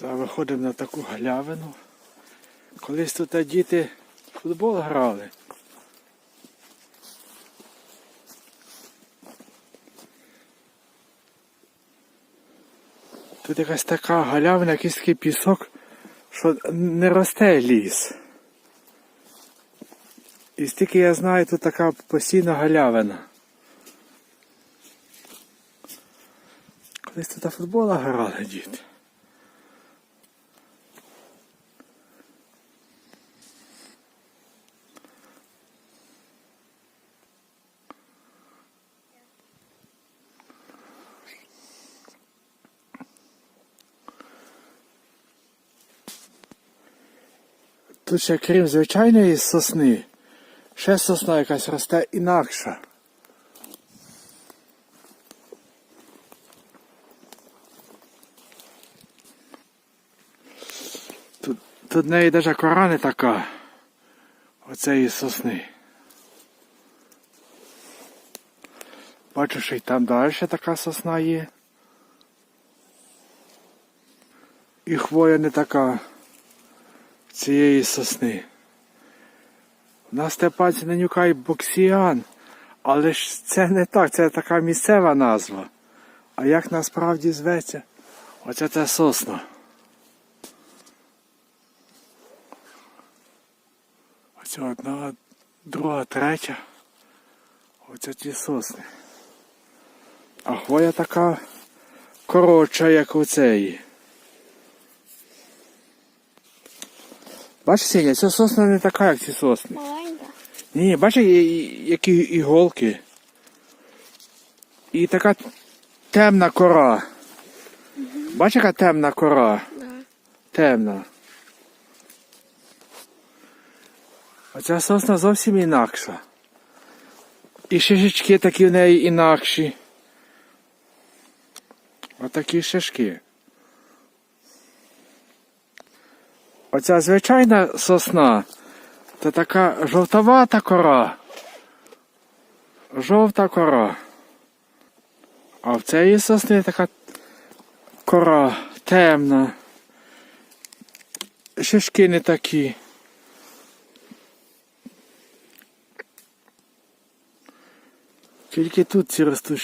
Зараз виходимо на таку галявину. Колись тут діти футбол грали. Тут якась така галявина, якийсь такий пісок, що не росте ліс. І стільки я знаю, тут така постійна галявина. Колись тут футбола грали діти. Тут ще крім звичайної сосни, ще сосна якась росте інакша. Тут, тут в неї навіть кора не така. Оцеї сосни. Бачу, що й там далі така сосна є. І хвоя не така цієї сосни. У На степанці нанюкає боксіан, але ж це не так, це така місцева назва. А як насправді зветься? Оце це сосна. Оце одна, друга, третя. Оце ті сосни. А хвоя така коротша, як у цієї. Бачиш, Сеня, ця сосна не така, як ці сосни. Маленька. Ні, бачиш, які іголки. І така темна кора. Бачиш, яка темна кора? Да. Темна. Оця сосна зовсім інакша. І шишечки такі в неї інакші. Отакі шишки. Оця звичайна сосна, це така жовтовата кора. Жовта кора. А в цієї сосни така кора темна. Шишки не такі. Тільки тут ці ростуть